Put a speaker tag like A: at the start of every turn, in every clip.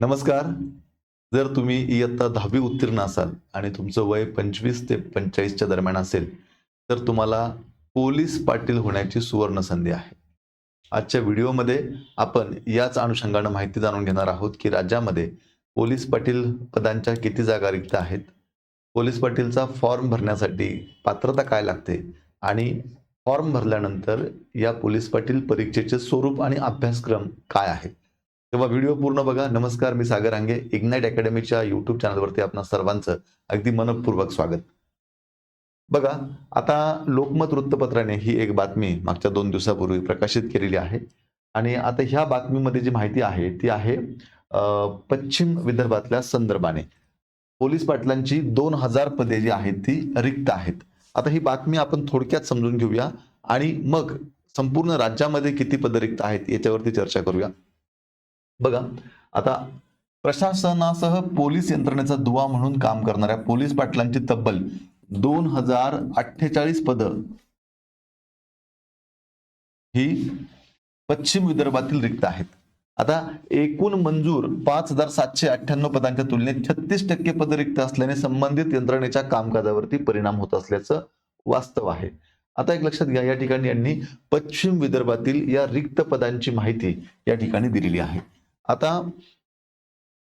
A: नमस्कार. जर तुम्ही इयत्ता दहावी उत्तीर्ण असाल आणि तुमचं वय पंचवीस ते पंचेचाळीसच्या दरम्यान असेल तर तुम्हाला पोलीस पाटील होण्याची सुवर्ण संधी आहे. आजच्या व्हिडिओमध्ये आपण याच अनुषंगानं माहिती जाणून घेणार आहोत की राज्यामध्ये पोलीस पाटील पदांच्या किती जागा रिक्त आहेत पोलीस पाटीलचा फॉर्म भरण्यासाठी पात्रता काय लागते आणि फॉर्म भरल्यानंतर या पोलीस पाटील परीक्षेचे स्वरूप आणि अभ्यासक्रम काय आहे तेव्हा व्हिडिओ पूर्ण बघा. नमस्कार मी सागर रांगे इग्नाइट अकॅडमीच्या युट्यूब चॅनलवरती आपण सर्वांचं अगदी मनपूर्वक स्वागत. बघा आता लोकमत वृत्तपत्राने ही एक बातमी मागच्या दोन दिवसापूर्वी प्रकाशित केलेली आहे. आणि आता ह्या बातमीमध्ये जी माहिती आहे ती आहे पश्चिम विदर्भातल्या संदर्भाने. पोलीस पाटलांची दोन हजार पदे जी आहेत ती रिक्त आहेत. आता ही बातमी आपण थोडक्यात समजून घेऊया. आणि मग संपूर्ण राज्यामध्ये किती पदं रिक्त आहेत याच्यावरती चर्चा करूया. बघा आता प्रशासनासह पोलीस यंत्रणेचा दुवा म्हणून काम करणाऱ्या पोलीस पाटलांची तब्बल दोन हजार अठ्ठेचाळीस पद ही पश्चिम विदर्भातील रिक्त आहेत. आता एकूण मंजूर पाच हजार सातशे अठ्ठ्याण्णव पदांच्या तुलनेत छत्तीस टक्के पद रिक्त असल्याने संबंधित यंत्रणेच्या कामकाजावरती परिणाम होत असल्याचं वास्तव आहे. आता एक लक्षात घ्या या ठिकाणी यांनी पश्चिम विदर्भातील या रिक्त पदांची माहिती या ठिकाणी दिलेली आहे. आता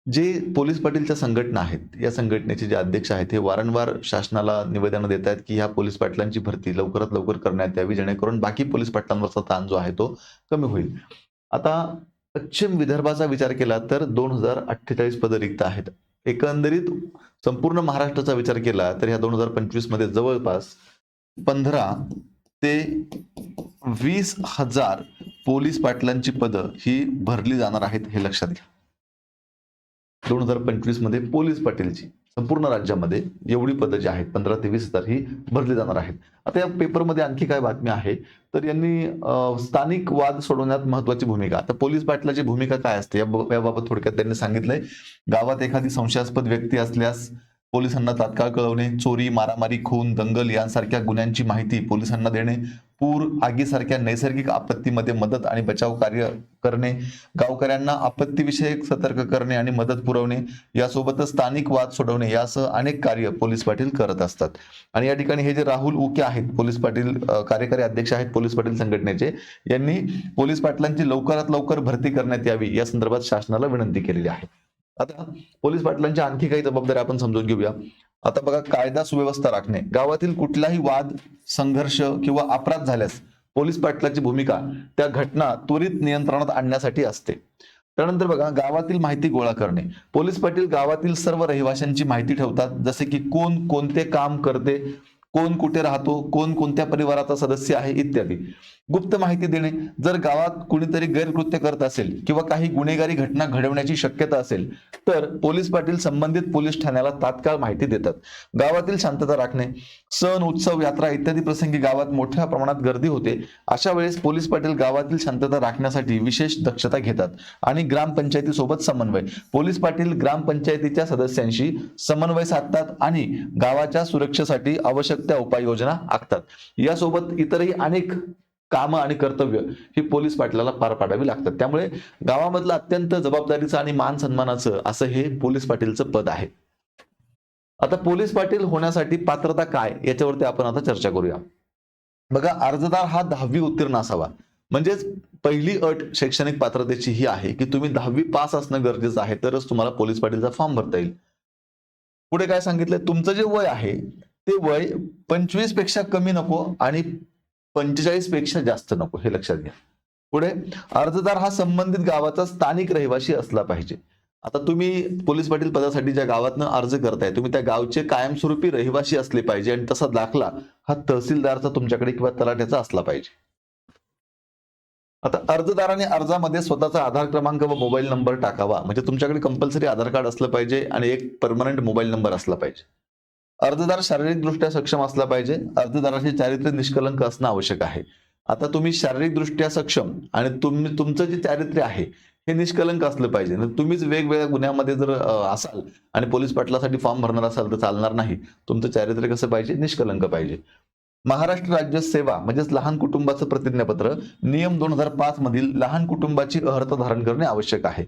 A: जे पोलीस पाटीलच्या संघटना आहेत या संघटनेचे जे अध्यक्ष आहेत हे वारंवार शासनाला निवेदन देत आहेत की ह्या पोलीस पाटलांची भरती लवकरात लवकर करण्यात यावी जेणेकरून बाकी पोलीस पाटलांवरचा ताण जो आहे तो कमी होईल. आता पश्चिम विदर्भाचा विचार केला तर दोन हजार अठ्ठेचाळीस पदं रिक्त आहेत. एकंदरीत संपूर्ण महाराष्ट्राचा विचार केला तर ह्या दोन हजार पंचवीसमध्ये जवळपास पंधरा ते वीस हजार पोलीस पाटलांची पदं ही भरली जाणार आहेत हे लक्षात घ्या. दोन हजार पंचवीसमध्ये पोलीस पाटीलची संपूर्ण राज्यामध्ये एवढी पदं जी आहेत पंधरा ते वीस हजार ही भरली जाणार आहेत. आता या पेपरमध्ये आणखी काय बातमी आहे? तर यांनी स्थानिक वाद सोडवण्यात महत्वाची भूमिका. आता पोलीस पाटलाची भूमिका काय असते? याबाबत थोडक्यात त्यांनी सांगितलंय. गावात एखादी संशयास्पद व्यक्ती असल्यास पोलिसांना तात्काळ कळवणे चोरी मारामारी खून दंगल यांसारख्या गुन्ह्यांची माहिती पोलिसांना देणे पूर आगीसारख्या नैसर्गिक आपत्तीमध्ये मदत आणि बचाव कार्य करणे गावकऱ्यांना आपत्तीविषयक सतर्क करणे आणि मदत पुरवणे यासोबतच स्थानिक वाद सोडवणे यासह अनेक कार्य पोलीस पाटील करत असतात. आणि या ठिकाणी हे जे राहुल उके आहेत पोलीस पाटील कार्यकारी अध्यक्ष आहेत पोलीस पाटील संघटनेचे यांनी पोलीस पाटलांची लवकरात लवकर भरती करण्यात यावी या संदर्भात शासनाला विनंती केलेली आहे. आता पोलीस पाटलांच्या आणखी काही जबाबदाऱ्या आपण समजून घेऊया. आता बघा कायदा सुव्यवस्था राखणे. गावातील कुठलाही वाद संघर्ष किंवा अपराध झाल्यास पोलीस पाटलाची भूमिका त्या घटना त्वरित नियंत्रणात आणण्यासाठी असते. त्यानंतर बघा गावातील माहिती गोळा करणे. पोलीस पाटील गावातील सर्व रहिवाशांची माहिती ठेवतात जसे की कोण कोणते काम करते कोण कुठे राहतो कोण कोणत्या परिवाराचा सदस्य आहे इत्यादी. गुप्त माहिती देणे जर गावात कुणीतरी गैरकृत्य करत असेल किंवा काही गुन्हेगारी घटना घडवण्याची शक्यता असेल तर पोलीस पाटील संबंधित पोलीस ठाण्याला तात्काळ माहिती देतात. गावातील शांतता राखणे सण उत्सव यात्रा इत्यादी प्रसंगी गावात मोठ्या प्रमाणात गर्दी होते. अशा वेळेस पोलीस पाटील गावातील शांतता राखण्यासाठी विशेष दक्षता घेतात आणि ग्रामपंचायतीसोबत समन्वय. पोलीस पाटील ग्रामपंचायतीच्या सदस्यांशी समन्वय साधतात आणि गावाच्या सुरक्षेसाठी आवश्यक त्या उपाययोजना आखतात. यासोबत इतरही अनेक कामं आणि कर्तव्य ही पोलीस पाटलाला पार पाडावी लागतात. त्यामुळे गावामधलं अत्यंत जबाबदारीचं आणि मान सन्मानाचं असं हे पोलीस पाटीलचं पद आहे. आता पोलीस पाटील होण्यासाठी पात्रता काय? याच्यावरती आपण आता चर्चा करूया. बघा अर्जदार हा दहावी उत्तीर्ण असावा. म्हणजेच पहिली अट शैक्षणिक पात्रतेची ही आहे की तुम्ही दहावी पास असणं गरजेचं आहे तरच तुम्हाला पोलीस पाटीलचा फॉर्म भरता येईल. पुढे काय सांगितलंय? तुमचं जे वय आहे ते वय पंचवीसपेक्षा कमी नको आणि पंचेचाळीसपेक्षा जास्त नको हे लक्षात घ्या. पुढे अर्जदार हा संबंधित गावाचा स्थानिक रहिवासी असला पाहिजे. आता तुम्ही पोलीस पाटील पदासाठी ज्या गावातनं अर्ज करताय तुम्ही त्या गावचे कायमस्वरूपी रहिवासी असले पाहिजे आणि तसा दाखला हा तहसीलदारचा तुमच्याकडे किंवा तलाठ्याचा असला पाहिजे. आता अर्जदाराने अर्जामध्ये स्वतःचा आधार क्रमांक व मोबाईल नंबर टाकावा. म्हणजे तुमच्याकडे कंपल्सरी आधार कार्ड असलं पाहिजे आणि एक परमनंट मोबाईल नंबर असला पाहिजे. अर्जदार शारीरिकदृष्ट्या सक्षम असला पाहिजे. अर्जदाराचे चारित्र्य निष्कलंक असणं आवश्यक आहे. आता तुम्ही शारीरिकदृष्ट्या सक्षम आणि तुम्ही तुमचं जे चारित्र्य आहे हे निष्कलंक असलं पाहिजे. तुम्हीच वेगवेगळ्या गुन्ह्यामध्ये जर असाल आणि पोलीस पाटलासाठी फॉर्म भरणार असाल तर चालणार नाही. तुमचं चारित्र्य कसं पाहिजे? निष्कलंक पाहिजे. महाराष्ट्र राज्य सेवा म्हणजेच लहान कुटुंबाचं प्रतिज्ञापत्र नियम दोन हजार पाच मधील लहान कुटुंबाची अर्हता धारण करणे आवश्यक आहे.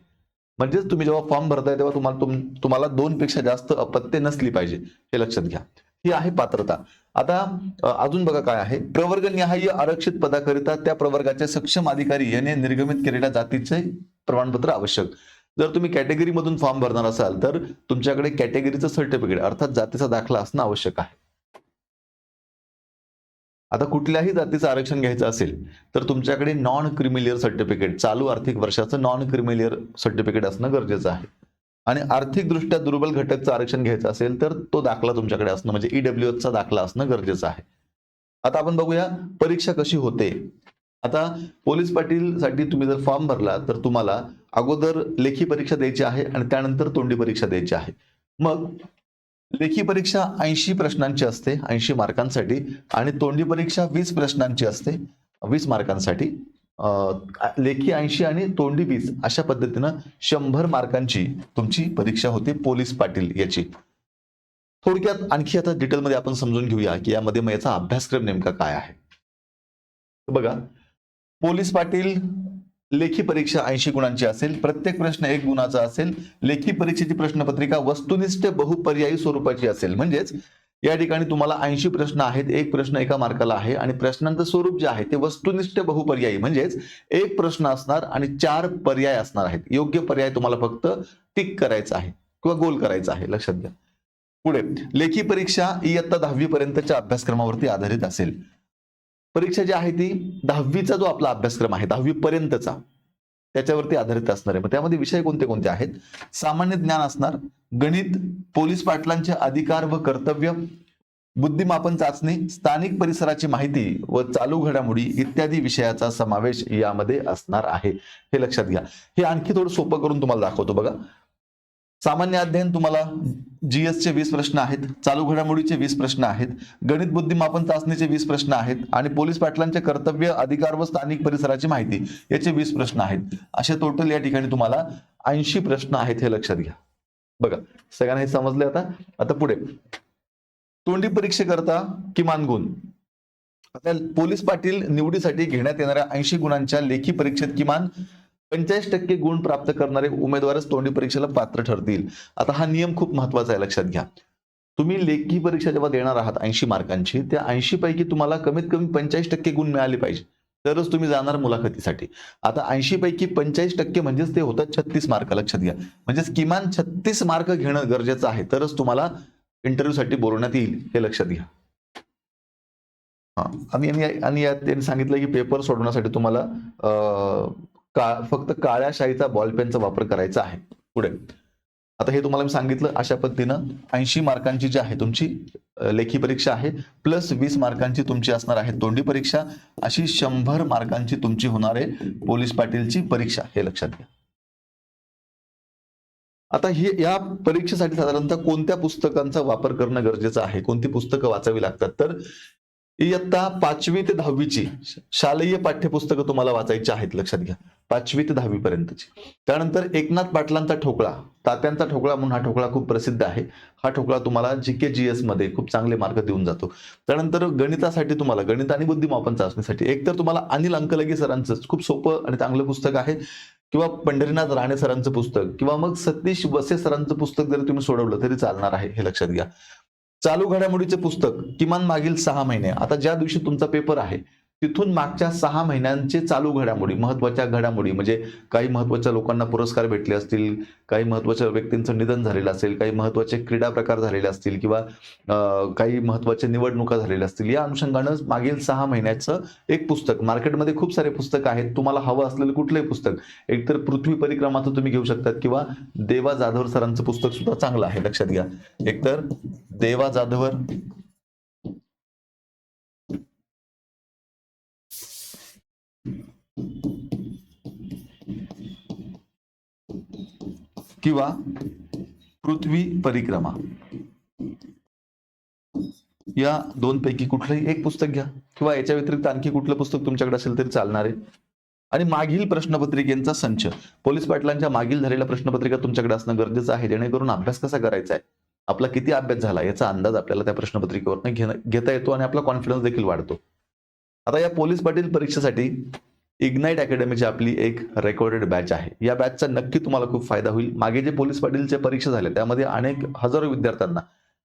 A: म्हणजेच तुम्ही जेव्हा फॉर्म भरताय तेव्हा तुम्हाला तुम- तुम्हाला दोन पेक्षा जास्त अपत्य नसली पाहिजे हे लक्षात घ्या. ही आहे पात्रता. आता अजून बघा काय आहे. प्रवर्गनिहाय आरक्षित पदाकरिता त्या प्रवर्गाचे सक्षम अधिकारी याने निर्गमित केलेल्या जातीचे प्रमाणपत्र आवश्यक. जर तुम्ही कॅटेगरी मधून फॉर्म भरणार असाल तर तुमच्याकडे कॅटेगरीचं सर्टिफिकेट अर्थात जातीचा दाखला असणं आवश्यक आहे. आता कुठल्याही जातीचं आरक्षण घ्यायचं असेल तर तुमच्याकडे नॉन क्रिमिलियर सर्टिफिकेट चालू आर्थिक वर्षाचं नॉन क्रिमिलियर सर्टिफिकेट असणं गरजेचं आहे. आणि आर्थिकदृष्ट्या दुर्बल घटकचं आरक्षण घ्यायचं असेल तर तो दाखला तुमच्याकडे असणं म्हणजे ईडब्ल्यू चा दाखला असणं गरजेचं आहे. आता आपण बघूया परीक्षा कशी होते? आता पोलीस पाटील साठी तुम्ही जर फॉर्म भरला तर तुम्हाला अगोदर लेखी परीक्षा द्यायची आहे आणि त्यानंतर तोंडी परीक्षा द्यायची आहे. मग लेखी परीक्षा ऐंशी प्रश्नांची असते ऐंशी मार्कांसाठी आणि तोंडी परीक्षा वीस प्रश्नांची असते. वीस मार्कांसाठी. लेखी ऐंशी आणि तोंडी वीस अशा पद्धतीनं शंभर मार्कांची तुमची परीक्षा होते पोलीस पाटील याची. थोडक्यात आणखी आता डिटेलमध्ये आपण समजून घेऊया की यामध्ये मग याचा अभ्यासक्रम नेमका काय आहे. बघा पोलीस पाटील लेखी परीक्षा ऐंशी गुणांची असेल प्रत्येक प्रश्न एक गुणाचा असेल लेखी परीक्षेची प्रश्नपत्रिका वस्तुनिष्ठ बहुपर्यायी स्वरूपाची असेल. म्हणजेच या ठिकाणी तुम्हाला ऐंशी प्रश्न आहेत एक प्रश्न एका मार्काला आहे आणि प्रश्नांचं स्वरूप जे आहे ते वस्तुनिष्ठ बहुपर्यायी. म्हणजेच एक प्रश्न असणार आणि चार पर्याय असणार आहेत. योग्य पर्याय तुम्हाला फक्त टिक करायचा आहे किंवा गोल करायचा आहे. लक्षात घ्या. पुढे लेखी परीक्षा इयत्ता दहावी पर्यंतच्या अभ्यासक्रमावरती आधारित असेल. परीक्षा जी आहे ती दहावीचा जो आपला अभ्यासक्रम आहे दहावी पर्यंतचा त्याच्यावरती आधारित असणार आहे. मग त्यामध्ये विषय कोणते कोणते आहेत? सामान्य ज्ञान असणार गणित पोलीस पाटलांचे अधिकार व कर्तव्य बुद्धिमापन चाचणी स्थानिक परिसराची माहिती व चालू घडामोडी इत्यादी विषयाचा समावेश यामध्ये असणार आहे. हे लक्षात घ्या. हे आणखी थोडं सोपं करून तुम्हाला दाखवतो बघा. सामान्य अध्ययन तुम्हाला जीएसचे वीस प्रश्न आहेत चालू घडामोडीचे वीस प्रश्न आहेत गणित बुद्धिमापन चाचणीचे वीस प्रश्न आहेत आणि पोलीस पाटलांचे कर्तव्य अधिकार व स्थानिक परिसराची माहिती याचे वीस प्रश्न आहेत. असे टोटल या ठिकाणी तुम्हाला ऐंशी प्रश्न आहेत हे लक्षात घ्या. बघा सगळ्यांना हे समजले आता? आता पुढे. तोंडी परीक्षेकरता किमान गुण. आता पोलीस पाटील निवडीसाठी घेण्यात येणाऱ्या ऐंशी गुणांच्या लेखी परीक्षेत किमान पंचेचाळीस टक्के गुण प्राप्त करणारे उमेदवारच तोंडी परीक्षेला पात्र ठरतील. आता हा नियम खूप महत्त्वाचा आहे लक्षात घ्या. तुम्ही लेखी परीक्षा जेव्हा देणार आहात ऐंशी मार्कांची त्या ऐंशी पैकी तुम्हाला कमीत कमी पंचेचाळीस टक्के गुण मिळाले पाहिजे. तरच तुम्ही जाणार मुलाखतीसाठी. आता ऐंशी पैकी पंचेचाळीस टक्के म्हणजेच ते होतात छत्तीस मार्क लक्षात घ्या. म्हणजेच किमान छत्तीस मार्क घेणं गरजेचं आहे तरच तुम्हाला इंटरव्ह्यूसाठी बोलवण्यात येईल हे लक्षात घ्या. आणि आणि- यात त्यांनी सांगितलं की पेपर सोडवण्यासाठी तुम्हाला का फक्त काळ्या शाईचा बॉल पेनचा वापर करायचा आहे. पुढे. आता हे तुम्हाला मी सांगितलं अशा पद्धतीनं ऐंशी मार्कांची जी आहे तुमची लेखी परीक्षा आहे प्लस वीस मार्कांची तुमची असणार आहे तोंडी परीक्षा अशी शंभर मार्कांची तुमची होणार आहे पोलीस पाटीलची परीक्षा हे लक्षात घ्या. आता ही या परीक्षेसाठी साधारणतः कोणत्या पुस्तकांचा वापर करणं गरजेचं आहे? कोणती पुस्तकं वाचावी लागतात? तर इयत्ता पाचवी ते दहावीची शालेय पाठ्यपुस्तकं तुम्हाला वाचायची आहेत लक्षात घ्या. पाचवी ते दहावी पर्यंतची. त्यानंतर एकनाथ पाटलांचा ठोकळा. तात्यांचा ठोकळा म्हणून हा ठोकळा खूप प्रसिद्ध आहे. हा ठोकळा तुम्हाला जी के जी एसमध्ये खूप चांगले मार्क देऊन जातो. त्यानंतर गणितासाठी तुम्हाला गणित आणि बुद्धिमापन चाचणीसाठी एक तर तुम्हाला अनिल अंकलगी सरांचं खूप सोपं आणि चांगलं पुस्तक आहे किंवा पंढरीनाथ राणे सरांचं पुस्तक किंवा मग सतीश वसे सरांचं पुस्तक जरी तुम्ही सोडवलं तरी चालणार आहे हे लक्षात घ्या. चालू घडामोडीचे पुस्तक किमान मागील सहा महिने. आता ज्या दिवशी तुमचा पेपर आहे तिथून मागच्या सहा महिन्यांचे चालू घडामोडी महत्त्वाच्या घडामोडी म्हणजे काही महत्त्वाच्या लोकांना पुरस्कार भेटले असतील काही महत्त्वाच्या व्यक्तींचं निधन झालेलं असेल काही महत्त्वाचे क्रीडा प्रकार झालेले असतील किंवा काही महत्त्वाच्या निवडणुका झालेल्या असतील या अनुषंगानं मागील सहा महिन्याचं एक पुस्तक मार्केटमध्ये खूप सारे पुस्तक आहेत तुम्हाला हवं असलेलं कुठलंही पुस्तक एकतर पृथ्वी परिक्रमाचं तुम्ही घेऊ शकतात किंवा देवा जाधव सरांचं पुस्तक सुद्धा चांगलं आहे लक्षात घ्या. एकतर देवा जाधवर. किंवा पृथ्वी परिक्रमा. या दोन पैकी कुठलंही एक पुस्तक घ्या किंवा याच्या व्यतिरिक्त आणखी कुठलं पुस्तक तुमच्याकडे असेल तरी चालणार आहे. आणि मागील प्रश्नपत्रिकेचा संच. पोलीस पाटलांच्या मागील झालेल्या प्रश्नपत्रिका तुमच्याकडे असणं गरजेचं आहे जेणेकरून अभ्यास कसा करायचा आहे? आपला किती अभ्यास झाला याचा अंदाज आपल्याला त्या प्रश्नपत्रिकेवरनं घेणं घेता येतो आणि आपला कॉन्फिडन्स देखील वाढतो. आता या पोलीस पाटील परीक्षेसाठी इग्नाईट अकॅडमीची आपली एक रेकॉर्डेड बॅच आहे. या बॅचचा नक्की तुम्हाला खूप फायदा होईल. मागे जे पोलीस पाटीलचे परीक्षा झाले त्यामध्ये अनेक हजारो विद्यार्थ्यांना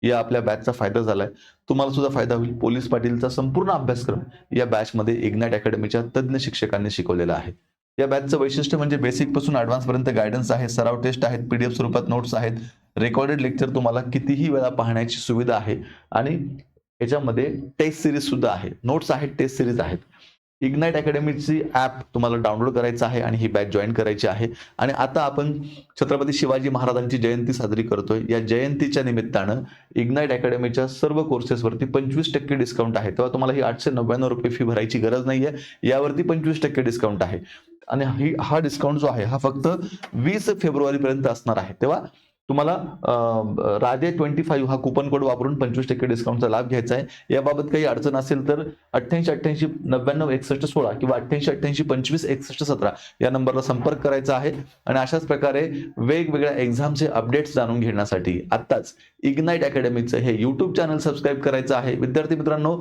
A: या आपल्या बॅचचा फायदा झालाय. तुम्हाला सुद्धा फायदा होईल. पोलीस पाटीलचा संपूर्ण अभ्यासक्रम या बॅचमध्ये इग्नाईट अकॅडमीच्या तज्ज्ञ शिक्षकांनी शिकवलेला आहे. या बॅचचं वैशिष्ट्य म्हणजे बेसिकपासून ऍडव्हान्स पर्यंत गायडन्स आहे. सराव टेस्ट आहेत. पीडीएफ स्वरूपात नोट्स आहेत. रेकॉर्डेड लेक्चर तुम्हाला कितीही वेळा पाहण्याची सुविधा आहे. आणि याच्यामध्ये टेस्ट सिरीज सुद्धा आहे. नोट्स आहेत टेस्ट सिरीज आहेत. इग्नाईट अकॅडमीची ॲप तुम्हाला डाउनलोड करायचं आहे आणि ही बॅच जॉईन करायची आहे. आणि आता आपण छत्रपती शिवाजी महाराजांची जयंती साजरी करतोय. या जयंतीच्या निमित्तानं इग्नाईट अकॅडमीच्या सर्व कोर्सेसवरती पंचवीस टक्के डिस्काउंट आहे. तेव्हा तुम्हाला ही आठशे नव्याण्णव रुपये फी भरायची गरज नाही आहे यावरती पंचवीस टक्के डिस्काउंट आहे. आणि ही हा डिस्काउंट जो आहे हा फक्त वीस फेब्रुवारीपर्यंत असणार आहे. तेव्हा तुम्हाला राधे ट्वेंटी फाईव्ह हा कुपन कोड वापरून पंचवीस टक्के डिस्काउंटचा लाभ घ्यायचा आहे. याबाबत काही अडचण असेल तर अठ्ठ्याऐंशी अठ्ठ्याऐंशी नव्याण्णव एकसष्ट सोळा किंवा अठ्ठ्याऐंशी अठ्ठ्याऐंशी पंचवीस एकसष्ट सतरा या नंबरला संपर्क करायचा आहे. आणि अशाच प्रकारे वेगवेगळ्या एक्झामचे अपडेट्स जाणून घेण्यासाठी आत्ताच इग्नाईट अकॅडमीचं हे युट्यूब चॅनल सबस्क्राईब करायचं आहे. विद्यार्थी मित्रांनो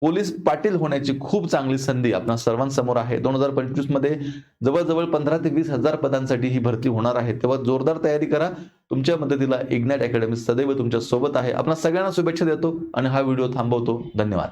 A: पोलीस पाटील होण्याची खूप चांगली संधी आपल्या सर्वांसमोर आहे. दोन हजार पंचवीसमध्ये जवळजवळ पंधरा ते वीस हजार पदांसाठी ही भरती होणार आहे. तेव्हा जोरदार तयारी करा. तुमच्या मदतीला इग्नॅट अकॅडमी सदैव तुमच्यासोबत आहे. आपल्या सगळ्यांना शुभेच्छा देतो आणि हा व्हिडिओ थांबवतो. धन्यवाद.